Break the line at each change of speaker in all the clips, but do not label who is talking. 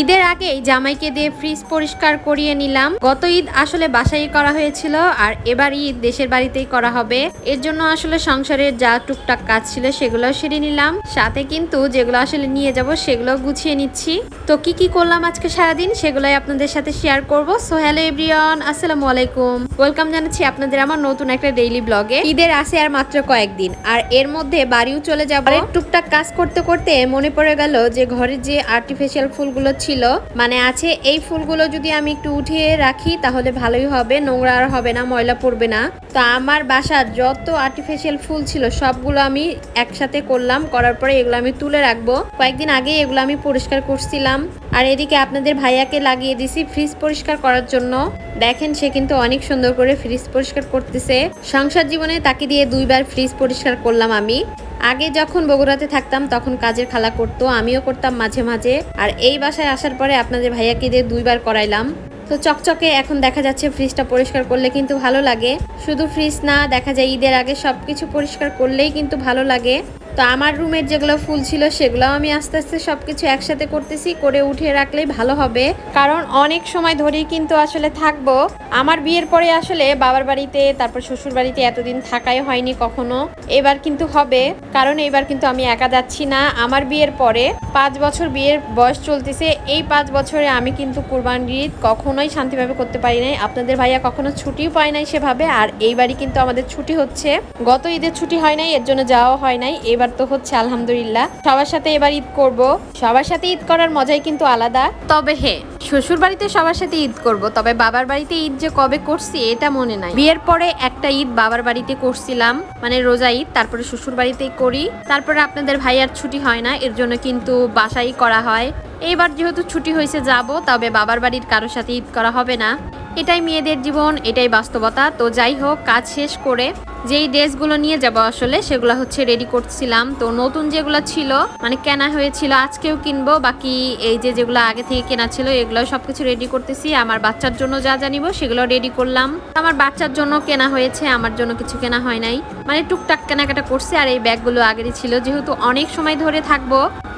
ঈদের আগেই জামাইকে দিয়ে ফ্রিজ পরিষ্কার করিয়ে নিলাম। গত ঈদ আসলে বাসায় করা হয়েছিল আর এবার ঈদ দেশের বাড়িতেই করা হবে। এর জন্য আসলে সংসারের যা টুকটাক কাজ ছিল সেগুলো সেরে নিলাম। সাথে কিন্তু যেগুলো আসলে নিয়ে যাব সেগুলো গুছিয়ে নিচ্ছি। তো কি কি করলাম আজকে সারাদিন সেগুলোই আপনাদের সাথে শেয়ার করব। সো হ্যালো এভরিওয়ান আসসালামু আলাইকুম। ওয়েলকাম জানাচ্ছি আপনাদের আমার নতুন একটা ডেইলি ব্লগে ঈদের আসে আর মাত্র কয়েকদিন। আর এর মধ্যে বাড়িও চলে যাব। টুকটাক কাজ করতে করতে মনে পড়ে গেল যে ঘরের যে আর্টিফিশিয়াল ফুলগুলো ছিল। মানে আছে, এই ফুলগুলো যদি আমি একটু উঠিয়ে রাখি, তাহলে ভালোই হবে, নোংরা আর হবে না, ময়লা পড়বে না। তো আমার বাসার যত আর্টিফিশিয়াল ফুল ছিল, সবগুলো আমি একসাথে করলাম, করার পরে এগুলো আমি তুলে রাখব। কয়েকদিন আগে এগুলো আমি পরিষ্কার করছিলাম। আর এদিকে আপনাদের ভাইয়াকে লাগিয়ে দিছি ফ্রিজ পরিষ্কার করার জন্য। দেখেন, সে কিন্তু অনেক সুন্দর করে ফ্রিজ পরিষ্কার করতেছে। সংসার জীবনে তাকে দিয়ে দুইবার ফ্রিজ পরিষ্কার করলাম আমি। আগে যখন বগুড়াতে থাকতাম, তখন কাজের খালা করতো, আমিও করতাম মাঝে মাঝে। আর এই বাসায় আসার পরে আপনাদের ভাইয়াকে দিয়ে দুইবার করাইলাম। তো চকচকে এখন দেখা যাচ্ছে ফ্রিজটা পরিষ্কার করলে কিন্তু ভালো লাগে। শুধু ফ্রিজ না, দেখা যায় ঈদের আগে সব কিছু পরিষ্কার করলেই কিন্তু ভালো লাগে। তো আমার রুমের যেগুলো ফুল ছিল সেগুলোও আমি আস্তে আস্তে সব কিছু একসাথে করতেছি, করে উঠিয়ে রাখলেই ভালো হবে। কারণ অনেক সময় ধরেই কিন্তু আসলে থাকব। আমার বিয়ের পরে আসলে বাবার বাড়িতে, তারপর শ্বশুর বাড়িতে এতদিন থাকাই হয়নি কখনো। এবার কিন্তু হবে। কারণ এবার কিন্তু আমি একা যাচ্ছি না। আমার বিয়ের পরে পাঁচ বছর বিয়ের বয়স চলতেছে। এই পাঁচ বছরে আমি কিন্তু কুরবানির ঈদ কখনোই শান্তিভাবে করতে পারি নাই। আপনাদের ভাইয়া কখনো ছুটিও পায় নাই সেভাবে। আর এইবারই কিন্তু আমাদের ছুটি হচ্ছে। গত ঈদের ছুটি হয় নাই, এর জন্য যাওয়া হয় নাই। এবার তো হচ্ছে আলহামদুলিল্লাহ। সবার সাথে এবার ঈদ করব। সবার সাথে ঈদ করার মজাই কিন্তু আলাদা। তবে হ্যাঁ শ্বশুর বাড়িতে সবার সাথে ঈদ করব, তবে বাবার বাড়িতে ঈদ যে কবে করছি, এটা মনে নাই। বিয়ের পরে একটা ঈদ বাবার বাড়িতে করছিলাম মানে রোজা ঈদ, তারপরে শ্বশুর বাড়িতেই করি। তারপরে আপনাদের ভাইয়ার ছুটি হয় না, এর জন্য কিন্তু বাসাই করা হয়। এইবার যেহেতু ছুটি হয়েছে, যাব, তবে বাবার বাড়ির কারোর সাথে ঈদ করা হবে না। এটাই মেয়েদের জীবন, এটাই বাস্তবতা। তো যাই হোক, কাজ শেষ করে যেই ড্রেসগুলো নিয়ে যাব আসলে, সেগুলো হচ্ছে রেডি করছিলাম। তো নতুন যেগুলো ছিল মানে কেনা হয়েছিল, আজকেও কিনবো। বাকি এই যে যেগুলো আগে থেকে কেনা ছিল এগুলো সবকিছু রেডি করতেছি। আমার বাচ্চার জন্য যা জানিব সেগুলো রেডি করলাম। আমার বাচ্চার জন্য কেনা হয়েছে, আমার জন্য কিছু কেনা হয় নাই। মানে টুকটাক কেনাকাটা করছি, আর এই ব্যাগগুলো আগেরই ছিল। যেহেতু অনেক সময় ধরে থাকব,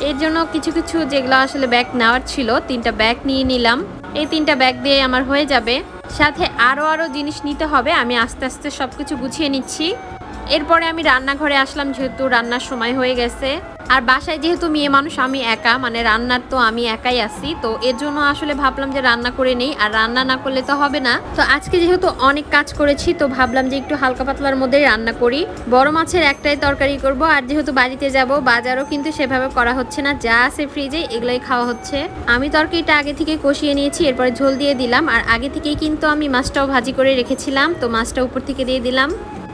এর জন্য কিছু কিছু যেগুলো আসলে ব্যাগ নেওয়ার ছিল, তিনটা ব্যাগ নিয়ে নিলাম। এই তিনটা ব্যাগ দিয়ে আমার হয়ে যাবে। সাথে আরও আরও জিনিস নিতে হবে। আমি আস্তে আস্তে সব কিছু গুছিয়ে নিচ্ছি। এরপরে আমি রান্নাঘরে আসলাম, যেহেতু রান্নার সময় হয়ে গেছে। আর বাসায় যেহেতু মেয়ে মানুষ, আমি একা মানে রান্নার তো আমি একাই আছি। তো এর জন্য আসলে ভাবলাম যে রান্না করে নেই, আর রান্না না করলে তো হবে না। তো আজকে যেহেতু অনেক কাজ করেছি, তো ভাবলাম যে একটু হালকা পাতলার মধ্যেই রান্না করি। বড় মাছের একটাই তরকারি করব, আর যেহেতু বাড়িতে যাব, বাজারও কিন্তু সেভাবে করা হচ্ছে না, যা আছে ফ্রিজে এগুলোই খাওয়া হচ্ছে। আমি তরকারিটা আগে থেকে কষিয়ে নিয়েছি, এরপরে ঝোল দিয়ে দিলাম। আর আগে থেকেই কিন্তু আমি মাছটাও ভাজি করে রেখেছিলাম, তো মাছটা উপর থেকে দিয়ে দিলাম।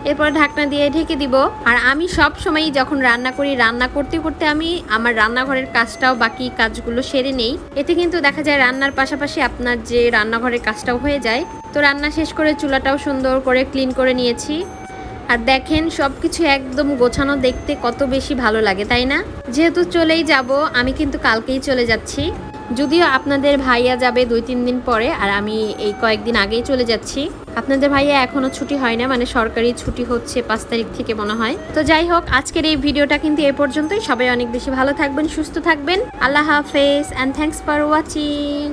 এরপর ঢাকনা দিয়ে ঢেকে দিব। আর আমি সব সময় যখন রান্না করি, রান্না করতে করতে আমি আমার রান্নাঘরের কাজটাও বাকি কাজগুলো সেরে নেই। এতে কিন্তু দেখা যায় রান্নার পাশাপাশি আপনার যে রান্নাঘরের কাজটাও হয়ে যায়। তো রান্না শেষ করে চুলাটাও সুন্দর করে ক্লিন করে নিয়েছি। আর দেখেন সব কিছু একদম গোছানো দেখতে কত বেশি ভালো লাগে, তাই না? যেহেতু চলেই যাব, আমি কিন্তু কালকেই চলে যাচ্ছি। যদিও আপনাদের ভাইয়া যাবে দুই, তিন দিন পরে, আর আমি এই কয়েকদিন আগেই চলে যাচ্ছি। আপনাদের ভাইয়া এখনও ছুটি হয় না মানে সরকারি ছুটি হচ্ছে পাঁচ তারিখ থেকে মনে হয়। তো যাই হোক, আজকের এই ভিডিওটা কিন্তু এ পর্যন্তই। সবাই অনেক বেশি ভালো থাকবেন, সুস্থ থাকবেন। আল্লাহ হাফেজ অ্যান্ড থ্যাংকস ফর ওয়াচিং